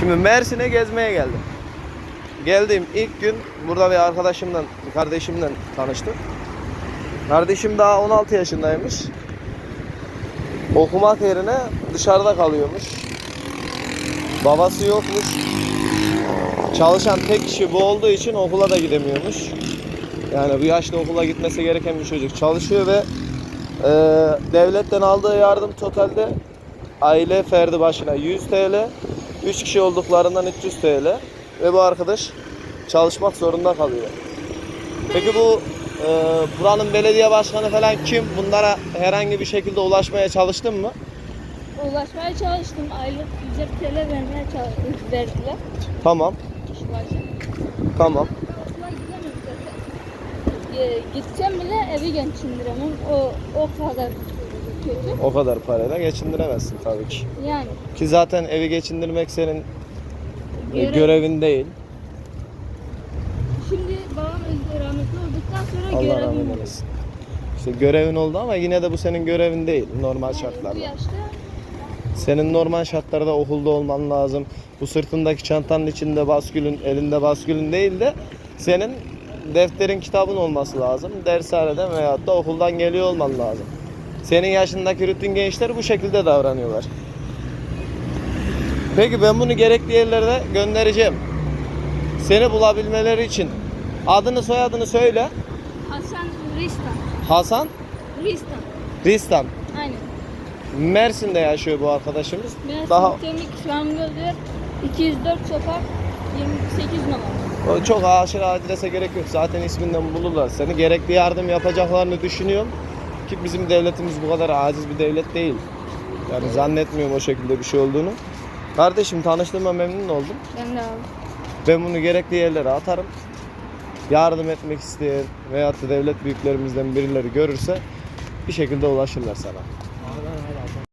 Şimdi Mersin'e gezmeye geldim. Geldiğim ilk gün burada bir arkadaşımla, bir kardeşimle tanıştım. Kardeşim daha 16 yaşındaymış. Okumak yerine dışarıda kalıyormuş. Babası yokmuş. Çalışan tek kişi bu olduğu için okula da gidemiyormuş. Yani bu yaşta okula gitmesi gereken bir çocuk çalışıyor ve e, devletten aldığı yardım totalde aile ferdi başına 100 TL, 3 kişi olduklarından 300 TL ve bu arkadaş çalışmak zorunda kalıyor. Peki bu e, buranın belediye başkanı falan kim? Bunlara herhangi bir şekilde ulaşmaya çalıştın mı? Ulaşmaya çalıştım. Aylık 100 TL vermeye çalıştım. Verdiler. Tamam, Kişi başı. tamam. Okula gidemiyorum zaten. E, gitsem bile evi geçindiremem. O, o kadar kötü. O kadar parayla geçindiremezsin tabii ki. Yani. Ki zaten evi geçindirmek senin Görev- görevin değil. Şimdi babam rahmetli olduktan sonra Allah görevim rahmet oldu. eylesin. İşte görevin oldu ama yine de bu senin görevin değil normal Yani bu şartlarda. yaşta Senin normal şartlarda okulda olman lazım. Bu sırtındaki çantanın içinde baskülün, elinde baskülün değil de senin defterin, kitabın olması lazım. Dershaneden veyahut da okuldan geliyor olman lazım. Senin yaşındaki rutin gençler bu şekilde davranıyorlar. Peki ben bunu gerekli yerlere göndereceğim. Seni bulabilmeleri için adını soyadını söyle. Hasan Ristan. Hasan Ristan. Ristan. Aynen. Mersin'de yaşıyor bu arkadaşımız. Mersin Daha Kemik Şamgözer 204 sokak 28 numara. Çok aşırı adrese gerek yok. Zaten isminden bulurlar seni. Gerekli yardım yapacaklarını düşünüyorum. Ki bizim devletimiz bu kadar aciz bir devlet değil. Yani zannetmiyorum o şekilde bir şey olduğunu. Kardeşim tanıştığıma memnun oldum. Ben de abi. Ben bunu gerekli yerlere atarım. Yardım etmek isteyen veyahut da devlet büyüklerimizden birileri görürse bir şekilde ulaşırlar sana.